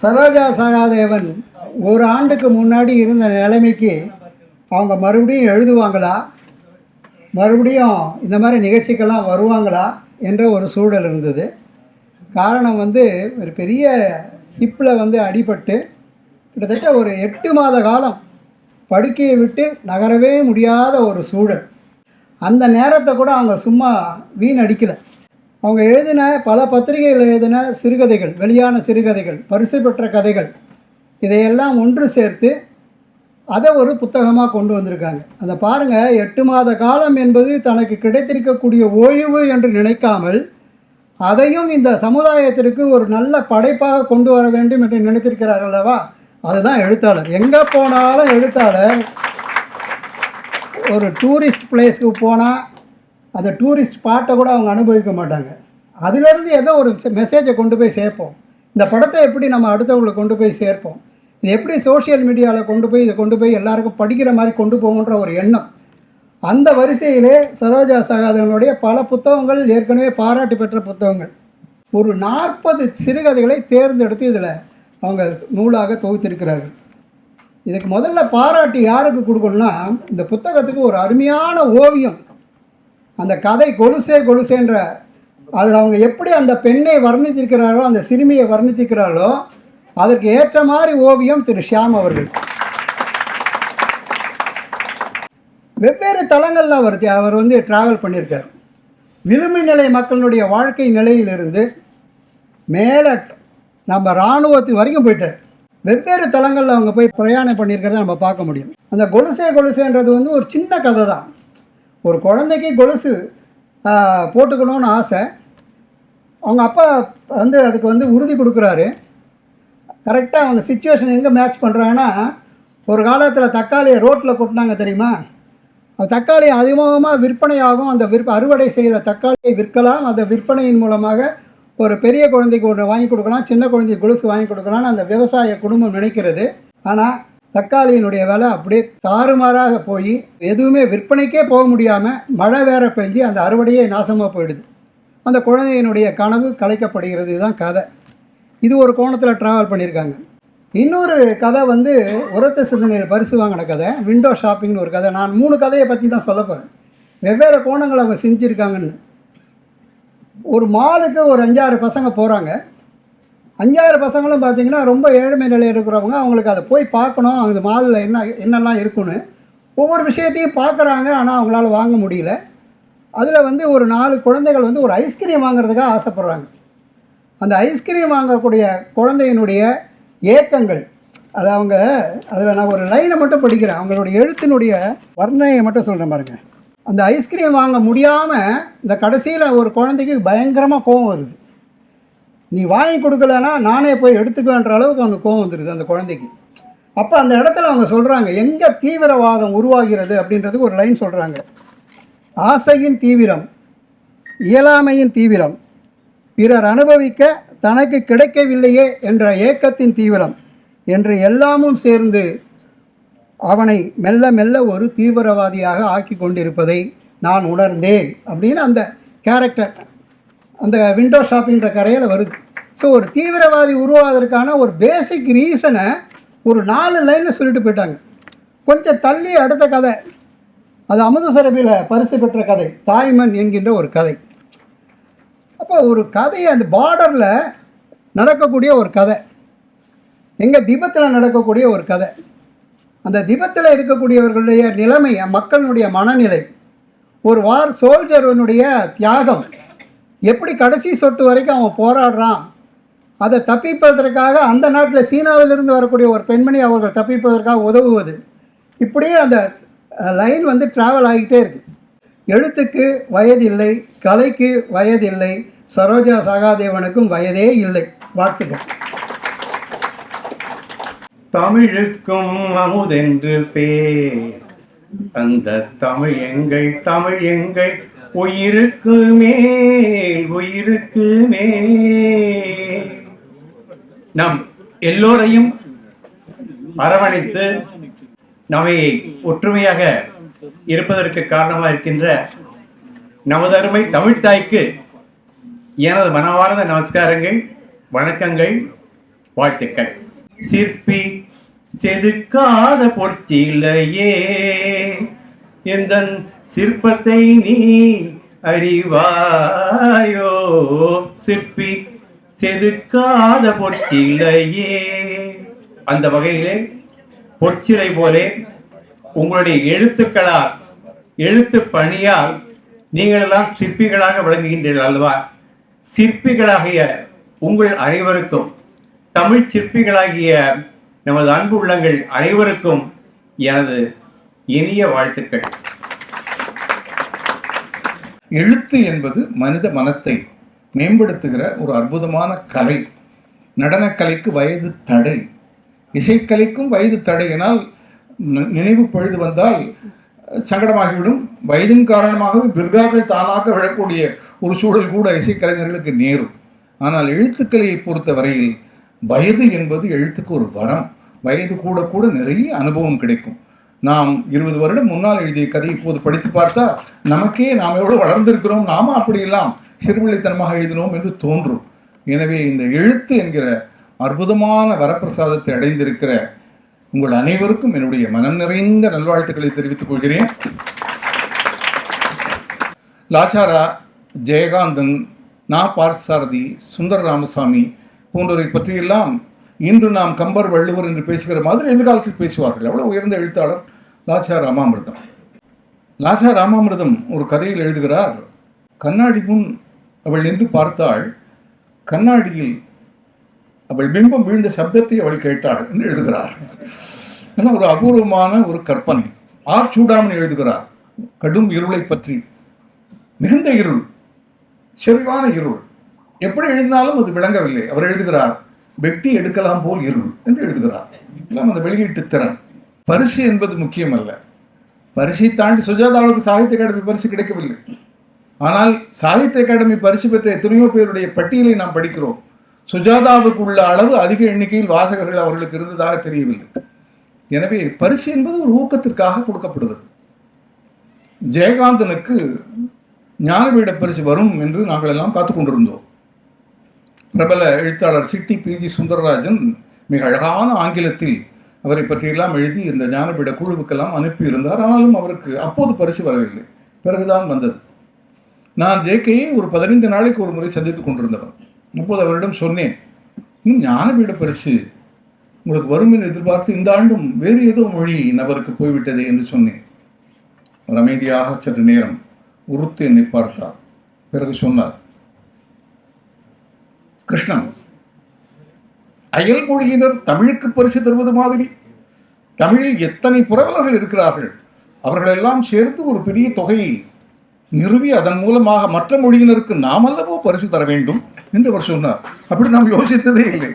சரோஜா சகாதேவன் ஒரு ஆண்டுக்கு முன்னாடி இருந்த நிலைமைக்கு அவங்க மறுபடியும் எழுதுவாங்களா? மறுபடியும் இந்த மாதிரி நிகழ்ச்சிக்கெல்லாம் வருவாங்களா? என்ற ஒரு சூழல் இருந்தது. காரணம் வந்து ஒரு பெரிய ஹிப்பில் வந்து அடிபட்டு கிட்டத்தட்ட ஒரு எட்டு மாத காலம் படுக்கையை விட்டு நகரவே முடியாத ஒரு சூழல். அந்த நேரத்தை கூட அவங்க சும்மா வீணடிக்கலை. அவங்க எழுதின பல பத்திரிகைகள் எழுதின சிறுகதைகள் வெளியான சிறுகதைகள் பரிசு பெற்ற கதைகள் இதையெல்லாம் ஒன்று சேர்த்து அதை ஒரு புத்தகமாக கொண்டு வந்திருக்காங்க. அதை பாருங்கள் எட்டு மாத காலம் என்பது தனக்கு கிடைத்திருக்கக்கூடிய ஓய்வு என்று நினைக்காமல் அதையும் இந்த சமுதாயத்திற்கு ஒரு நல்ல படைப்பாக கொண்டு வர வேண்டும் என்று நினைத்திருக்கிறார் அல்லவா? அதுதான் எழுத்தாளர். எங்கே போனாலும் எழுத்தாளர் ஒரு டூரிஸ்ட் பிளேஸ்க்கு போனால் அந்த டூரிஸ்ட் பாட்டை கூட அவங்க அனுபவிக்க மாட்டாங்க. அதுலேருந்து ஏதோ ஒரு மெசேஜை கொண்டு போய் சேர்ப்போம். இந்த படத்தை எப்படி நம்ம அடுத்தவங்களுக்கு கொண்டு போய் சேர்ப்போம்? இது எப்படி சோஷியல் மீடியாவில் கொண்டு போய் இதை கொண்டு போய் எல்லாருக்கும் படிக்கிற மாதிரி கொண்டு போகுன்ற ஒரு எண்ணம். அந்த வரிசையிலே சரோஜா சகாதவனுடைய பல புத்தகங்கள் ஏற்கனவே பாராட்டு பெற்ற புத்தகங்கள். ஒரு நாற்பது சிறுகதைகளை தேர்ந்தெடுத்து இதில் அவங்க நூலாக தொகுத்திருக்கிறார்கள். இதுக்கு முதல்ல பாராட்டு யாருக்கு கொடுக்கணும்னா இந்த புத்தகத்துக்கு ஒரு அருமையான ஓவியம் அந்த கதை கொலுசே கொலுசேன்ற அதில் அவங்க எப்படி அந்த பெண்ணை வர்ணித்திருக்கிறாரோ அந்த சிறுமியை வர்ணித்திருக்கிறாரோ அதற்கு ஏற்ற மாதிரி ஓவியம் திரு ஷியாம் அவர்கள். வெவ்வேறு தளங்களில் அவர் அவர் வந்து ட்ராவல் பண்ணியிருக்கார். விளிம்பு நிலை மக்களுடைய வாழ்க்கை நிலையிலிருந்து மேலே நம்ம இராணுவத்து வரைக்கும் போயிட்டார். வெவ்வேறு தளங்களில் அவங்க போய் பிரயாணம் பண்ணியிருக்கிறத நம்ம பார்க்க முடியும். அந்த கொலுசே கொலுசேன்றது வந்து ஒரு சின்ன கதை தான் ஒரு குழந்தைக்கு கொலுசு போட்டுக்கணும்னு ஆசை. அவங்க அப்பா வந்து அதுக்கு வந்து உறுதி கொடுக்குறாரு. கரெக்டாக அவங்க சுச்சுவேஷன் எங்கே மேட்ச் பண்ணுறாங்கன்னா ஒரு காலத்தில் தக்காளியை ரோட்டில் கொட்டினாங்க தெரியுமா? தக்காளி அதிகமாக விற்பனையாகும். அந்த விற்ப அறுவடை செய்த தக்காளியை விற்கலாம். அந்த விற்பனையின் மூலமாக ஒரு பெரிய குழந்தைக்கு ஒன்று வாங்கி கொடுக்கலாம். சின்ன குழந்தைக்கு கொலுசு வாங்கி கொடுக்கலாம்னு அந்த விவசாய குடும்பம் நினைக்கிறது. ஆனால் தக்காளியினுடைய விலை அப்படியே தாறுமாறாக போய் எதுவுமே விற்பனைக்கே போக முடியாமல் மழை வேற பெஞ்சு அந்த அறுவடையே நாசமாக போயிடுது. அந்த குழந்தையினுடைய கனவு கலைக்கப்படுகிறது தான் கதை. இது ஒரு கோணத்தில் ட்ராவல் பண்ணியிருக்காங்க இன்னொரு கதை வந்து உரத்த சிந்தனையில் பரிசு வாங்கின கதை விண்டோ ஷாப்பிங்னு ஒரு கதை. நான் மூணு கதையை பற்றி தான் சொல்ல போகிறேன் வெவ்வேறு கோணங்கள் அவங்க செஞ்சுருக்காங்கன்னு ஒரு மாலுக்கு ஒரு அஞ்சாறு பசங்க போகிறாங்க அஞ்சாறு பசங்களும் பார்த்தீங்கன்னா ரொம்ப ஏழ்மை நிலையில் இருக்கிறவங்க. அவங்களுக்கு அதை போய் பார்க்கணும். அந்த மாலில் என்ன என்னெல்லாம் இருக்குன்னு. ஒவ்வொரு விஷயத்தையும் பார்க்குறாங்க. ஆனால் அவங்களால வாங்க முடியல. அதில் வந்து ஒரு நாலு குழந்தைகள் வந்து ஒரு ஐஸ்கிரீம் வாங்குறதுக்காக ஆசைப்பட்றாங்க. அந்த ஐஸ்கிரீம் வாங்கக்கூடிய குழந்தையினுடைய ஏக்கங்கள். அது அவங்க அதில் நான் ஒரு லைனை மட்டும் படிக்கிறேன். அவங்களுடைய எழுத்தினுடைய வர்ணனையை மட்டும் சொல்கிறேன் பாருங்க. அந்த ஐஸ்கிரீம் வாங்க முடியாமல் இந்த கடைசியில் ஒரு குழந்தைக்கு பயங்கரமாக கோவம் வருது. நீ வாங்கி கொடுக்கலன்னா நானே போய் எடுத்துக்குவேன்ற அளவுக்கு அவங்க கோவம் வந்துடுது அந்த குழந்தைக்கு. அப்போ அந்த இடத்துல அவங்க சொல்கிறாங்க எங்கே தீவிரவாதம் உருவாகிறது? அப்படின்றதுக்கு ஒரு லைன் சொல்கிறாங்க ஆசையின் தீவிரம் இயலாமையின் தீவிரம் பிறர் அனுபவிக்க தனக்கு கிடைக்கவில்லையே என்ற ஏக்கத்தின் தீவிரம் என்று எல்லாமும் சேர்ந்து அவனை மெல்ல மெல்ல ஒரு தீவிரவாதியாக ஆக்கி கொண்டிருப்பதை நான் உணர்ந்தேன் அப்படின்னு அந்த கேரக்டர். அந்த விண்டோ ஷாப்பிங்கிற கரையில் வருது. ஸோ ஒரு தீவிரவாதி உருவாவதற்கான ஒரு பேசிக் ரீசனை ஒரு நாலு லைனில் சொல்லிட்டு போயிட்டாங்க. கொஞ்சம் தள்ளி அடுத்த கதை. அது அமுதசுரபியில் பரிசு பெற்ற கதை. தாய்மன் என்கின்ற ஒரு கதை. அப்போ ஒரு கதை அந்த பார்டரில் நடக்கக்கூடிய ஒரு கதை. எங்கள் திபத்தில் நடக்கக்கூடிய ஒரு கதை. அந்த திபத்தில் இருக்கக்கூடியவர்களுடைய நிலைமை மக்களுடைய மனநிலை. ஒரு வார் சோல்ஜர்னுடைய தியாகம். எப்படி கடைசி சொட்டு வரைக்கும் அவன் போராடுறான்? அதை தப்பிப்பதற்காக அந்த நாட்டில் சீனாவிலிருந்து வரக்கூடிய ஒரு பெண்மணி அவர்கள் தப்பிப்பதற்காக உதவுவது. இப்படியே அந்த லைன் வந்து ட்ராவல் ஆகிட்டே இருக்கு. எழுத்துக்கு வயதில்லை கலைக்கு வயதில்லை சரோஜா சகாதேவனுக்கும் வயதே இல்லை. வாழ்த்துக்கள். தமிழுக்கும் அமுதென்று பேர். அந்த தமிழ் எங்கள் தமிழ் எங்கள் உயிருக்கு மேல் உயிருக்கு மேல். நம் எல்லோரையும் அரவணைத்து நம்மை ஒற்றுமையாக இருப்பதற்கு காரணமாக இருக்கின்ற நமதருமை தமிழ்த்தாய்க்கு எனது மனவார்ந்த நமஸ்காரங்கள் வணக்கங்கள் வாழ்த்துக்கள். சிற்பி செதுக்காத பொற்சிலையே எந்த சிற்பத்தை நீ அறிவாயோ? சிற்பி செதுக்காத பொற்சிலையே. அந்த வகையிலே பொற்சிலை போலே உங்களுடைய எழுத்துக்களால் எழுத்து பணியால் நீங்களெல்லாம் சிற்பிகளாக விளங்குகின்றீர்கள் அல்லவா? சிற்பிகளாகிய உங்கள் அனைவருக்கும் தமிழ் சிற்பிகளாகிய நமது அன்பு உள்ளங்கள் அனைவருக்கும் எனது இனிய வாழ்த்துக்கள். எழுத்து என்பது மனித மனத்தை மேம்படுத்துகிற ஒரு அற்புதமான கலை. நடனக்கலைக்கு வயது தடை. இசைக்கலைக்கும் வயது தடையினால் நினைவு பொழுது வந்தால் சங்கடமாகிவிடும். வயதின் காரணமாகவே பிற்கார்கள் தானாக விழக்கூடிய ஒரு சூழல் கூட இசைக்கலைஞர்களுக்கு நேரும். ஆனால் எழுத்துக்கலையை பொறுத்த வரையில் வயது என்பது எழுத்துக்கு ஒரு வரம். வயது கூட கூட நிறைய அனுபவம் கிடைக்கும். நாம் இருபது வருடம் முன்னால் எழுதிய கதை இப்போது படித்து பார்த்தா நமக்கே நாம் எவ்வளோ வளர்ந்திருக்கிறோம் நாம அப்படியெல்லாம் சிறுபிள்ளைத்தனமாக எழுதினோம் என்று தோன்றும். எனவே இந்த எழுத்து என்கிற அற்புதமான வரப்பிரசாதத்தை அடைந்திருக்கிற உங்கள் அனைவருக்கும் என்னுடைய மனம் நிறைந்த நல்வாழ்த்துக்களை தெரிவித்துக் கொள்கிறேன். லாசாரா ஜெயகாந்தன் நா. பார்சாரதி சுந்தர ராமசாமி போன்றோரை பற்றியெல்லாம் இன்று நாம் கம்பர் வள்ளுவர் என்று பேசுகிற மாதிரி எதிர்காலத்தில் பேசுவார்கள்? எவ்வளவு உயர்ந்த எழுத்தாளர் லாசா ராமாமிர்தம். லாசா ராமாமிர்தம் ஒரு கதையில் எழுதுகிறார் கண்ணாடி முன் அவள் நின்று பார்த்தாள் கண்ணாடியில் அவள் பிம்பம் வீழ்ந்த சப்தத்தை அவள் கேட்டாள் என்று எழுதுகிறார். ஏன்னா ஒரு அபூர்வமான ஒரு கற்பனை. ஆர். சூடாமன் எழுதுகிறார் கடும் இருளை பற்றி மிகுந்த இருள் செறிவான இருள். எப்படி எழுதினாலும் அது விளங்கவில்லை. அவர் எழுதுகிறார் வெட்டி எடுக்கலாம் போல் இருள் என்று எழுதுகிறார். எல்லாம் அந்த வெளியீட்டு திறன். பரிசு என்பது முக்கியமல்ல. பரிசை தாண்டி சுஜாதாவுக்கு சாகித்ய அகாடமி பரிசு கிடைக்கவில்லை. ஆனால் சாகித்ய அகாடமி பரிசு பெற்ற எத்தனையோ பேருடைய பட்டியலை நாம் படிக்கிறோம். சுஜாதாவுக்கு உள்ள அளவு அதிக எண்ணிக்கையில் வாசகர்கள் அவர்களுக்கு இருந்ததாக தெரியவில்லை. எனவே பரிசு என்பது ஒரு ஊக்கத்திற்காக கொடுக்கப்படுவது. ஜெயகாந்தனுக்கு ஞானபீட பரிசு வரும் என்று நாங்கள் எல்லாம் காத்து கொண்டிருந்தோம் பிரபல எழுத்தாளர் சிட்டி பிஜி சுந்தரராஜன் மிக அழகான ஆங்கிலத்தில் அவரை பற்றியெல்லாம் எழுதி இந்த ஞானபீட குழுவுக்கெல்லாம் அனுப்பியிருந்தார். ஆனாலும் அவருக்கு அப்போது பரிசு வரவில்லை. பிறகுதான் வந்தது. நான் ஜேகேயை ஒரு பதினைந்து நாளைக்கு ஒரு முறை சந்தித்துக் கொண்டிருந்தவர் அப்போது அவரிடம் சொன்னேன் இன்னும் ஞானபீட பரிசு உங்களுக்கு வரும் என்று எதிர்பார்த்து இந்த ஆண்டும் வேறு ஏதோ மொழி நபருக்கு போய்விட்டது என்று சொன்னேன். அவர் அமைதியாக சற்று நேரம் உறுத்து என்னை பார்த்தார். பிறகு சொன்னார் கிருஷ்ணன். அயல் மொழியினர் தமிழுக்கு பரிசு தருவது மாதிரி. தமிழில் எத்தனை புரவலர்கள் இருக்கிறார்கள். அவர்களெல்லாம் சேர்த்து ஒரு பெரிய தொகையை நிறுவி அதன் மூலமாக மற்ற மொழியினருக்கு நாம் அல்லவோ பரிசு தர வேண்டும் என்று அவர் சொன்னார். அப்படி நாம் யோசித்ததே இல்லை.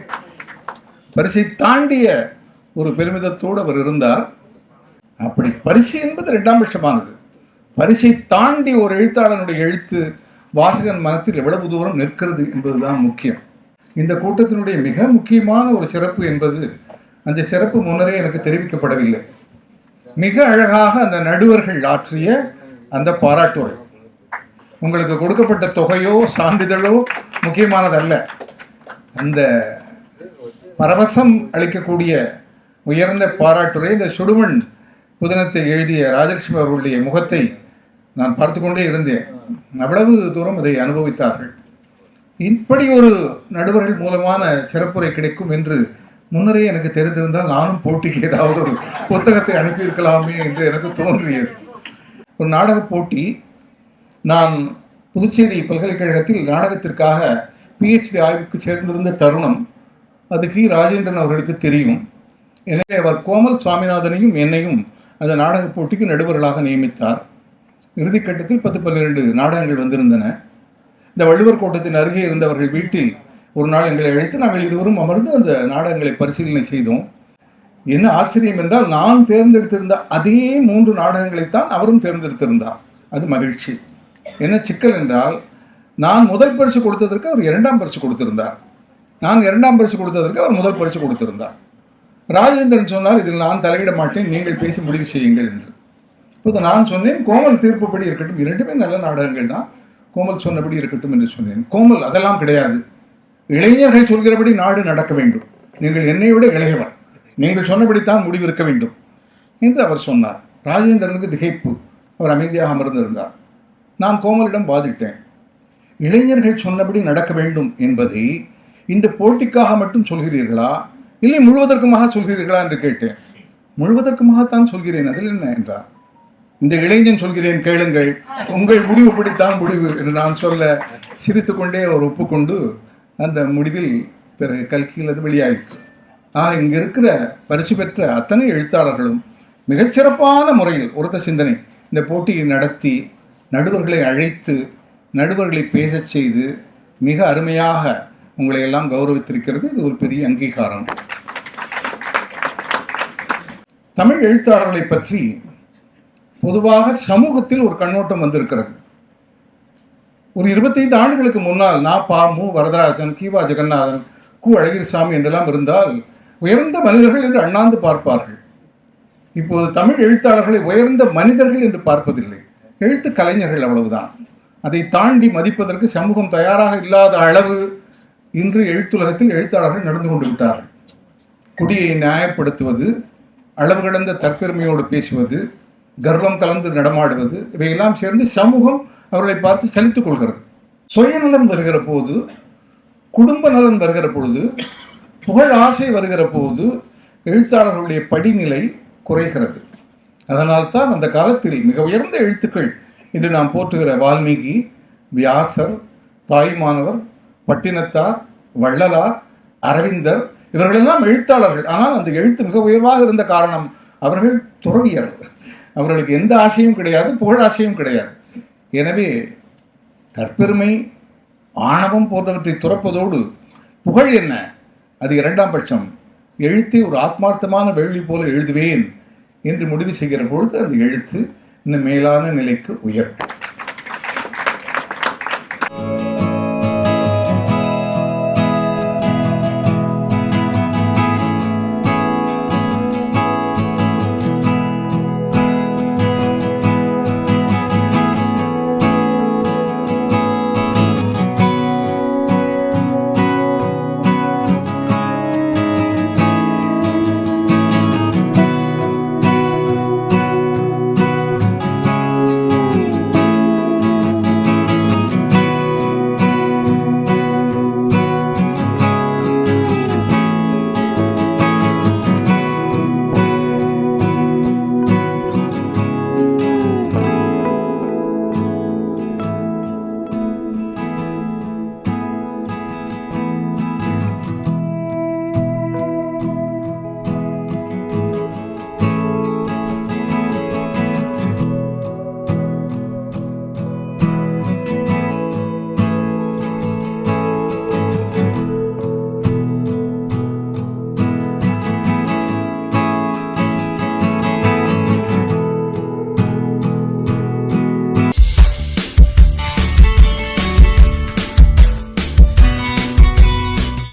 பரிசை தாண்டிய ஒரு பெருமிதத்தோடு அவர் இருந்தார். அப்படி பரிசு என்பது இரண்டாம் பட்சமானது. பரிசை தாண்டி ஒரு எழுத்தாளனுடைய எழுத்து வாசகன் மனத்தில் எவ்வளவு தூரம் நிற்கிறது என்பதுதான் முக்கியம். இந்த கூட்டத்தினுடைய மிக முக்கியமான ஒரு சிறப்பு என்பது அந்த சிறப்பு முன்னரே எனக்கு தெரிவிக்கப்படவில்லை. மிக அழகாக அந்த நடுவர்கள் ஆற்றிய அந்த பாராட்டுரை. உங்களுக்கு கொடுக்கப்பட்ட தொகையோ சான்றிதழோ முக்கியமானதல்ல. அந்த பரவசம் அளிக்கக்கூடிய உயர்ந்த பாராட்டுரை இந்த சுடுமண் புதினத்தை எழுதிய ராஜலட்சுமி அவர்களுடைய முகத்தை நான் பார்த்து கொண்டே இருந்தேன். அவ்வளவு தூரம் அதை அனுபவித்தார்கள். இப்படி ஒரு நடுவர்கள் மூலமான சிறப்புரை கிடைக்கும் என்று முன்னரே எனக்கு தெரிந்திருந்தால் நானும் போட்டிக்கு ஏதாவது ஒரு புத்தகத்தை அனுப்பியிருக்கலாமே என்று எனக்கு தோன்றியது. ஒரு நாடக போட்டி. நான் புதுச்சேரி பல்கலைக்கழகத்தில் நாடகத்திற்காக பிஹெச்டி ஆய்வுக்கு சேர்ந்திருந்த தருணம் அது கி ராஜேந்திரன் அவர்களுக்கு தெரியும். எனவே அவர் கோமல் சுவாமிநாதனையும் என்னையும் அந்த நாடக போட்டிக்கு நடுவர்களாக நியமித்தார். இறுதிக்கட்டத்தில் பத்து பன்னிரண்டு நாடகங்கள் வந்திருந்தன. இந்த வள்ளுவர் கோட்டத்தின் அருகே இருந்தவர்கள் வீட்டில் ஒரு நாள் எங்களை அழைத்து நாங்கள் இருவரும் அமர்ந்து அந்த நாடகங்களை பரிசீலனை செய்தோம். என்ன ஆச்சரியம் என்றால் நான் தேர்ந்தெடுத்திருந்த அதே மூன்று நாடகங்களைத்தான் அவரும் தேர்ந்தெடுத்திருந்தார். அது மகிழ்ச்சி. என்ன சிக்கல் என்றால் நான் முதல் பரிசு கொடுத்ததற்கு அவர் இரண்டாம் பரிசு கொடுத்திருந்தார். நான் இரண்டாம் பரிசு கொடுத்ததற்கு அவர் முதல் பரிசு கொடுத்திருந்தார். ராஜேந்திரன் சொன்னார் இதில் நான் தலையிட மாட்டேன் நீங்கள் பேசி முடிவு செய்யுங்கள் என்று. இப்போது நான் சொன்னேன் கோமல் தீர்ப்புப்படி இருக்கட்டும் இரண்டுமே நல்ல நாடகங்கள் தான். கோமல் சொன்னபடி இருக்கட்டும் என்று சொன்னேன். கோமல் அதெல்லாம் கிடையாது. இளைஞர்கள் சொல்கிறபடி நாடு நடக்க வேண்டும். நீங்கள் என்னை விட இளையவர். நீங்கள் சொன்னபடித்தான் முடிவிருக்க வேண்டும் என்று அவர் சொன்னார். ராஜேந்திரனுக்கு திகைப்பு. அவர் அமைதியாக அமர்ந்திருந்தார். நான் கோமலிடம் வாதிட்டேன். இளைஞர்கள் சொன்னபடி நடக்க வேண்டும் என்பதை இந்த போட்டிக்காக மட்டும் சொல்கிறீர்களா? இல்லை முழுவதற்குமாக சொல்கிறீர்களா என்று கேட்டேன். முழுவதற்குமாகத்தான் சொல்கிறேன். அதில் என்ன என்றார்? இந்த இளைஞன் சொல்கிறேன் கேளுங்கள். உங்கள் முடிவு பிடித்தான் முடிவு என்று நான் சொல்ல சிரித்து கொண்டே அவர் ஒப்புக்கொண்டு அந்த முடிவில் பிறகு கல்கியில் அது வெளியாயிற்று. ஆக இங்கே இருக்கிற பரிசு பெற்ற அத்தனை எழுத்தாளர்களும் மிகச்சிறப்பான முறையில் ஒருத்த சிந்தனை இந்த போட்டியை நடத்தி நடுவர்களை அழைத்து நடுவர்களை பேசச் செய்து மிக அருமையாக உங்களை எல்லாம் கௌரவித்திருக்கிறது. இது ஒரு பெரிய அங்கீகாரம். தமிழ் எழுத்தாளர்களை பற்றி பொதுவாக சமூகத்தில் ஒரு கண்ணோட்டம் வந்திருக்கிறது. ஒரு இருபத்தைந்து ஆண்டுகளுக்கு முன்னால் நா பாமு வரதராஜன் கீவா ஜெகநாதன் கு அழகிரி சாமி என்றெல்லாம் இருந்தால் உயர்ந்த மனிதர்கள் என்று அண்ணாந்து பார்ப்பார்கள். இப்போது தமிழ் எழுத்தாளர்களை உயர்ந்த மனிதர்கள் என்று பார்ப்பதில்லை. எழுத்து கலைஞர்கள் அவ்வளவுதான். அதை தாண்டி மதிப்பதற்கு சமூகம் தயாராக இல்லாத அளவு இன்று எழுத்துலகத்தில் எழுத்தாளர்கள் நடந்து கொண்டு விட்டார்கள். குடியை நியாயப்படுத்துவது அளவு கடந்த தற்பெருமையோடு பேசுவது கர்வம் கலந்து நடமாடுவது இவையெல்லாம் சேர்ந்து சமூகம் அவர்களை பார்த்து சலித்துக் கொள்கிறது. சுயநலம் வருகிற போது குடும்ப நலன் வருகிற பொழுது புகழ் ஆசை வருகிற போது எழுத்தாளர்களுடைய படிநிலை குறைகிறது. அதனால்தான் அந்த காலத்தில் மிக உயர்ந்த எழுத்துக்கள் இன்று நாம் போற்றுகிற வால்மீகி வியாசர் தாய்மானவர் பட்டினத்தார் வள்ளலார் அரவிந்தர் இவர்களெல்லாம் எழுத்தாளர்கள். ஆனால் அந்த எழுத்து மிக உயர்வாக இருந்த காரணம் அவர்கள் துறவியர் அவர்களுக்கு எந்த ஆசையும் கிடையாது புகழாசையும் கிடையாது. எனவே தற்பெருமை ஆணவம் போன்றவற்றை துறப்பதோடு புகழ் என்ன? அது இரண்டாம் பட்சம். எழுத்தை ஒரு ஆத்மார்த்தமான வேள்வி போல எழுதுவேன் என்று முடிவு செய்கிற பொழுது அந்த எழுத்து இன்னும் மேலான நிலைக்கு உயரும்